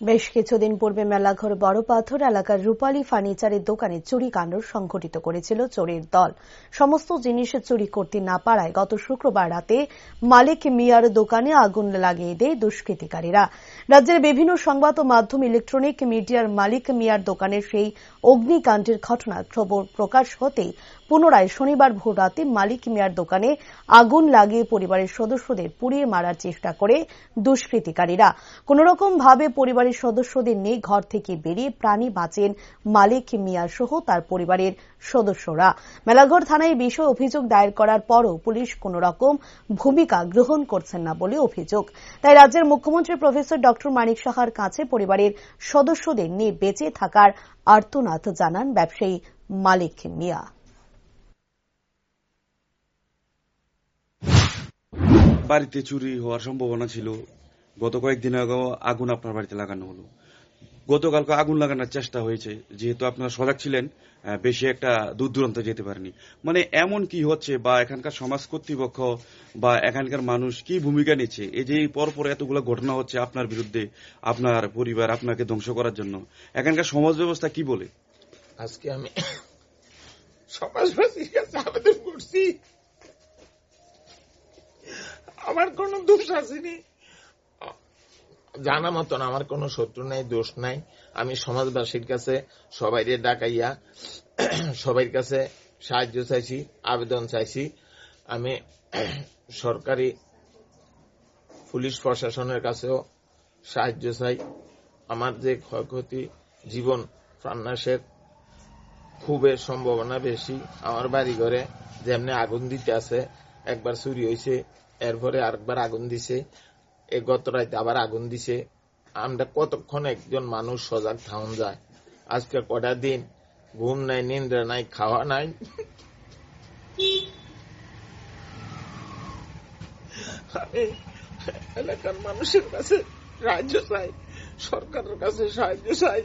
বেশ কিছুদিন পূর্বে মেলাঘর বড় পাথর এলাকার রূপালী ফার্নিচারের দোকানে চুরি কাণ্ড সংঘটিত করেছিল চোরের দল। সমস্ত জিনিস চুরি করতে না পারায় গত শুক্রবার রাতে মালিক মিয়ার দোকানে আগুন লাগিয়ে দেয় দুষ্কৃতিকারীরা। রাজ্যের বিভিন্ন সংবাদ ও মাধ্যম ইলেকট্রনিক মিডিয়ার মালিক মিয়ার দোকানের সেই অগ্নিকাণ্ডের ঘটনার খবর প্রকাশ হতেই পুনরায় শনিবার ভোর রাতে মালিক মিয়ার দোকানে আগুন লাগিয়ে পরিবারের সদস্যদের পুড়িয়ে মারার চেষ্টা করে দুষ্কৃতিকারীরা। কোনরকম ভাবে পরিবারের সদস্যদের নিয়ে ঘর থেকে বেরিয়ে প্রাণী বাঁচেন মালিক মিয়া সহ তার পরিবারের সদস্যরা। মেলাঘর থানায় বিষয়ে অভিযোগ দায়ের করার পরও পুলিশ কোন রকম ভূমিকা গ্রহণ করছেন না বলে অভিযোগ। তাই রাজ্যের মুখ্যমন্ত্রী প্রফেসর ডক্টর মানিক সাহার কাছে পরিবারের সদস্যদের নিয়ে বেঁচে থাকার আর্তনাদ জানান ব্যবসায়ী মালিক মিয়া। বাড়িতে চুরি হওয়ার সম্ভাবনা ছিল। গত কয়েকদিন আগেও আগুন আপনার বাড়িতে লাগানো হলো। গতকালকে আগুন লাগানোর চেষ্টা হয়েছে, যেহেতু আপনারা সজাগ ছিলেন বেশি একটা দূর দূরান্ত যেতে পারেনি। মানে এমন কি হচ্ছে বা এখানকার সমাজ কর্তৃপক্ষ বা এখানকার মানুষ কি ভূমিকা নিচ্ছে? এই যে পরপর এতগুলো ঘটনা হচ্ছে আপনার বিরুদ্ধে, আপনার পরিবার আপনাকে ধ্বংস করার জন্য। এখানকার সমাজ ব্যবস্থা কি বলে? আজকে আমি সমাজবাসীর করছি। আমার কোনো দোষ আসেনি। জানা মতন আমার কোনো শত্রু নাই, দোষ নাই। আমি সমাজবাসীর কাছে সবাই ডাকাইয়া সবাই কাছে সাহায্য চাইছি, আবেদন চাইছি। আমি সরকারি পুলিশ প্রশাসনের কাছেও সাহায্য চাই। আমার যে ক্ষয়ক্ষতি জীবন প্রাণনাশের খুবের সম্ভাবনা বেশি। আমার বাড়ি ঘরে যেমনি আগুন দিতে আছে, একবার চুরি হয়েছে এরপরে আরেকবার আগুন দিছে। এ গত রাতে আবার আগুন দিছে। আমরা কতক্ষণ একজন মানুষ সজাগ থাউন যায়? আজকে কটা দিন? ঘুম নাই নিন্দ্রা নাই, খাওয়া নাই? এলাকার মানুষের কাছে সাহায্য চাই, সরকারের কাছে সাহায্য চাই।